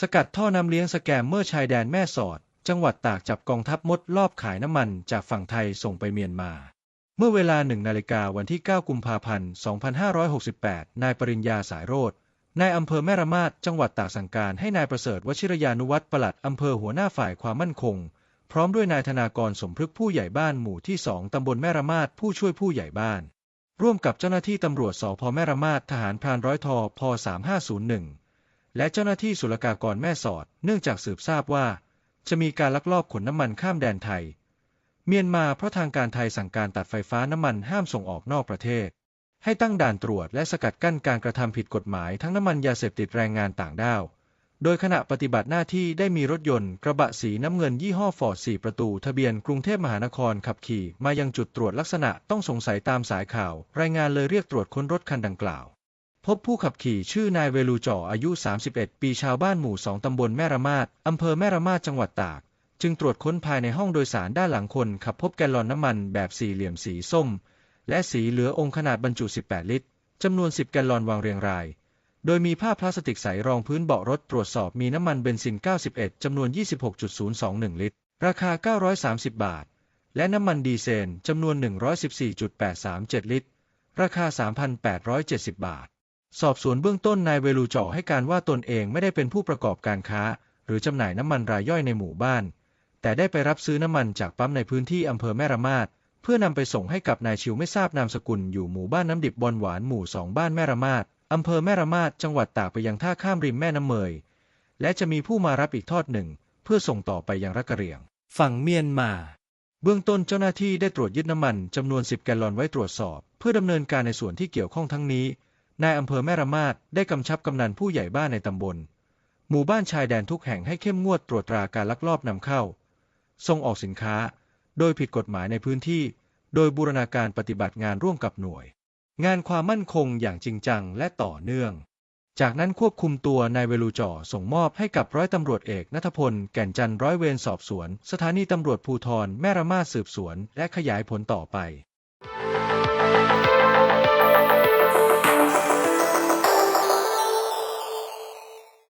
สกัดท่อน้ำเลี้ยงสแกมเมอร์ชายแดนแม่สอด จังหวัดตากจับกองทัพมดลอบขายน้ำมันจากฝั่งไทยส่งไปเมียนมา เมื่อเวลาหนึ่งนาฬิกาวันที่ 9 กุมภาพันธ์ 2568 นายปริญญาสายโรธนายอำเภอแม่ระมาดจังหวัดตากสั่งการให้นายประเสริฐวชิรยานุวัฒน์ปลัดอำเภอหัวหน้าฝ่ายความมั่นคง พร้อมด้วยนายธนากรสมพฤกษ์ผู้ใหญ่บ้านหมู่ที่2ตำบลแม่ระมาดผู้ช่วยผู้ใหญ่บ้าน ร่วมกับเจ้าหน้าที่ตำรวจสพแม่ระมาดทหารพรานร้อยทอพ 3501 และเจ้าหน้าที่ศุลกากรแม่สอด เนื่องจากสืบทราบว่า จะมีการลักลอบขนน้ำมันข้ามแดนไทย เมียนมาเพราะทางการไทยสั่งการตัดไฟฟ้าน้ำมันห้ามส่งออกนอกประเทศ ให้ตั้งด่านตรวจและสกัดกั้นการกระทำผิดกฎหมายทั้งน้ำมันยาเสพติดแรงงานต่างด้าว โดยขณะปฏิบัติหน้าที่ได้มีรถยนต์กระบะสีน้ำเงินยี่ห้อฟอร์ด4ประตู ทะเบียนกรุงเทพมหานครขับขี่ มายังจุดตรวจลักษณะต้องสงสัยตามสายข่าว รายงานเลยเรียกตรวจค้นรถคันดังกล่าว พบผู้ขับขี่ชื่อนายเวลูจ่ออายุ 31 ปีชาวบ้านหมู่ 2 ตำบลแม่ระมาดอำเภอแม่ระมาดจังหวัดตาก จึงตรวจค้นภายในห้องโดยสารด้านหลังคนขับพบแกลลอนน้ำมันแบบสี่เหลี่ยมสีส้ม และสีเหลือองค์ขนาดบรรจุ 18 ลิตรจำนวน 10 แกลลอนวางเรียงราย โดยมีผ้าพลาสติกใสรองพื้นเบาะรถตรวจสอบมีน้ำมันเบนซิน 91 จำนวน 26.021 ลิตร ราคา 930 บาท และน้ำมันดีเซลจำนวน 114.837 ลิตร ราคา 3,870 บาท สอบสวนเบื้องต้นนายเวลูจ่อให้การว่าตนเองไม่ได้เป็นผู้ประกอบการค้า หรือจำหน่ายน้ำมันรายย่อยในหมู่บ้าน แต่ได้ไปรับซื้อน้ำมันจากปั๊มในพื้นที่อำเภอแม่ระมาดเพื่อนำไปส่งให้กับนายชิวไม่ทราบนามสกุลอยู่หมู่บ้านน้ำดิบบอนหวานหมู่สองบ้านแม่ระมาดอำเภอแม่ระมาดจังหวัดตากไปยังท่าข้ามริมแม่น้ำเมย และจะมีผู้มารับอีกทอดหนึ่ง เพื่อส่งต่อไปยังรักกะเหรี่ยง ฝั่งเมียนมา เบื้องต้นเจ้าหน้าที่ได้ตรวจยึดน้ำมันจำนวน 10 แกลลอนไว้ตรวจสอบ เพื่อดำเนินการในส่วนที่เกี่ยวข้องทั้งนี้ นายอำเภอแม่ระมาดได้กำชับกำนันผู้ใหญ่บ้านในตำบล หมู่บ้านชายแดนทุกแห่งให้เข้มงวดตรวจตราการลักลอบนำเข้า ส่งออกสินค้า โดยผิดกฎหมายในพื้นที่ โดยบูรณาการปฏิบัติงานร่วมกับหน่วย งานความมั่นคงอย่างจริงจังและต่อเนื่อง จากนั้นควบคุมตัวนายเวลูจ่อส่งมอบให้กับร้อยตำรวจเอกนัทพล แก่นจันทร์ร้อยเวรสอบสวน สถานีตำรวจภูธรแม่ระมาดสืบสวน และขยายผลต่อไป